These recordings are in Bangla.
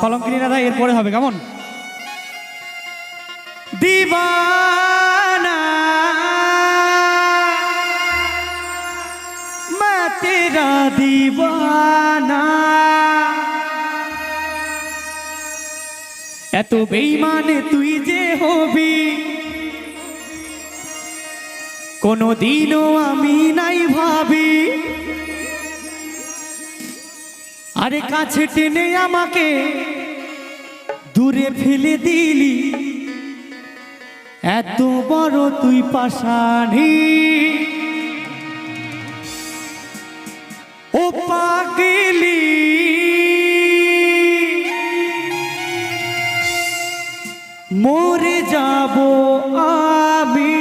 কলঙ্কিনী দাদা এরপরে হবে, কেমন? দিবানা দিবানা। এত বেইমানে তুই যে হবি, কোনদিনও আমি নাই ভাবি। আরে কাছে টেনে আমাকে দূরে ফেলে দিলি। এত বড় তুই পাশানি ও পাগলি। মরে যাব আমি।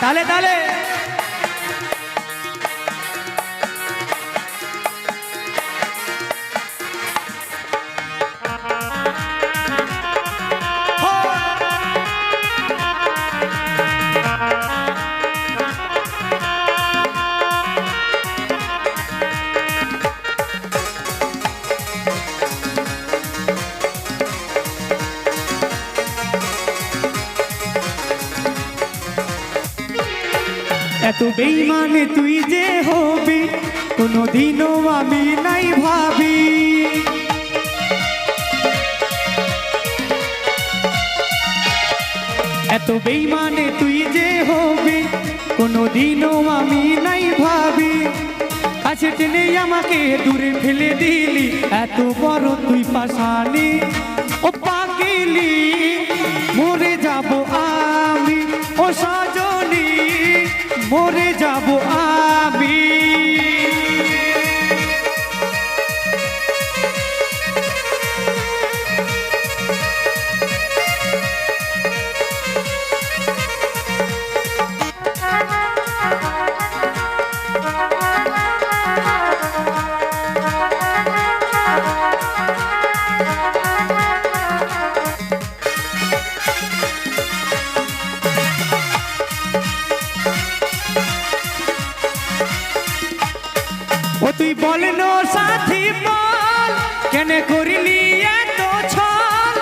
তালে তালে। এত বেইমানে তুই যে হবি, কোনোদিনও আমি নাই ভাবি। এত বেইমানে তুই যে হবি, কোনোদিনও আমি নাই ভাবি। কাছে টেনে আমাকে দূরে ফেলে দিলি, এত বড় তুই পাশানি। ও পাগলি, মরে যাব মরে ও তুই বলেন সাথী, বল। কেন করিলি এত ছল?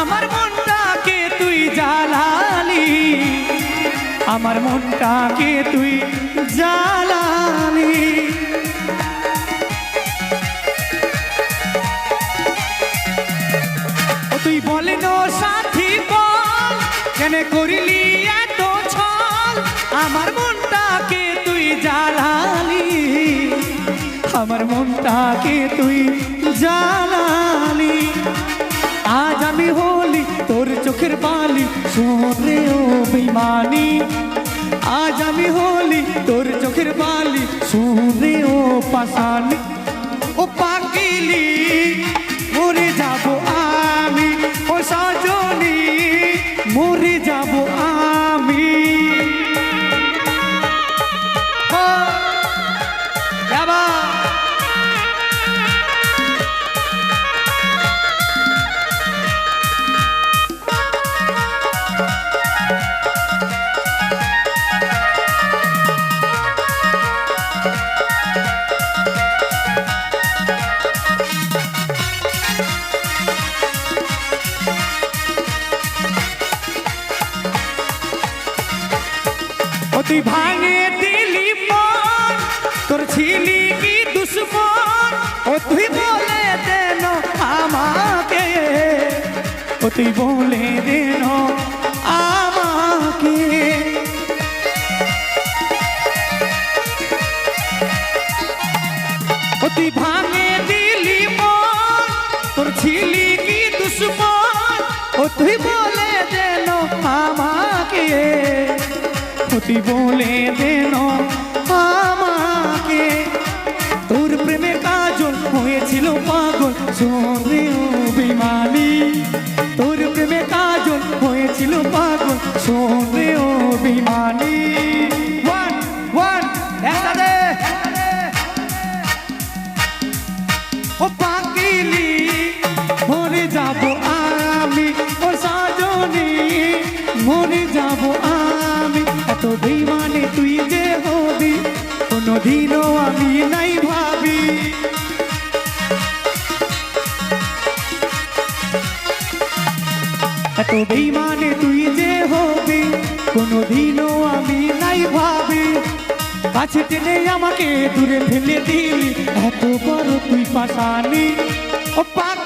আমার মনটাকে তুই জ্বালালি। আমার মনটাকে তুই জ্বালালি। তুই বলেন সাথী, বল। কেন করিলি এত ছল? আমার মনটাকে তুই জ্বালালি। আমার মনটাকে তুই জানালি আজ আমি হলি তোর চোখের বালি শোনে ও বেমানি আজ আমি হলি তোর চোখের বালি শোনে ও পাশানি ও পাকিলি তুই ভাঙে দিলি তোর ছিলি কি দুশ্মন? ও তুই বলে দেন আমাকে, ও তুই বলে দেন ক্ষতি বলে দেন আমাকে। তোর প্রেমে কাজল হয়েছিল পাগল শোনে অভিমানী। তোর প্রেমে কাজল হয়েছিল পাগল শোনে অভিমানী। ওয়ান ওয়ান ও পাকিলি কোনোদিনও আমি নাই ভাবি। এত বেইমানে তুই যে হবি, কোনোদিনও আমি নাই ভাবি। কাছে টেনে আমাকে দূরে ফেলে দিলি, এত বড় তুই পাশানি। ও পাক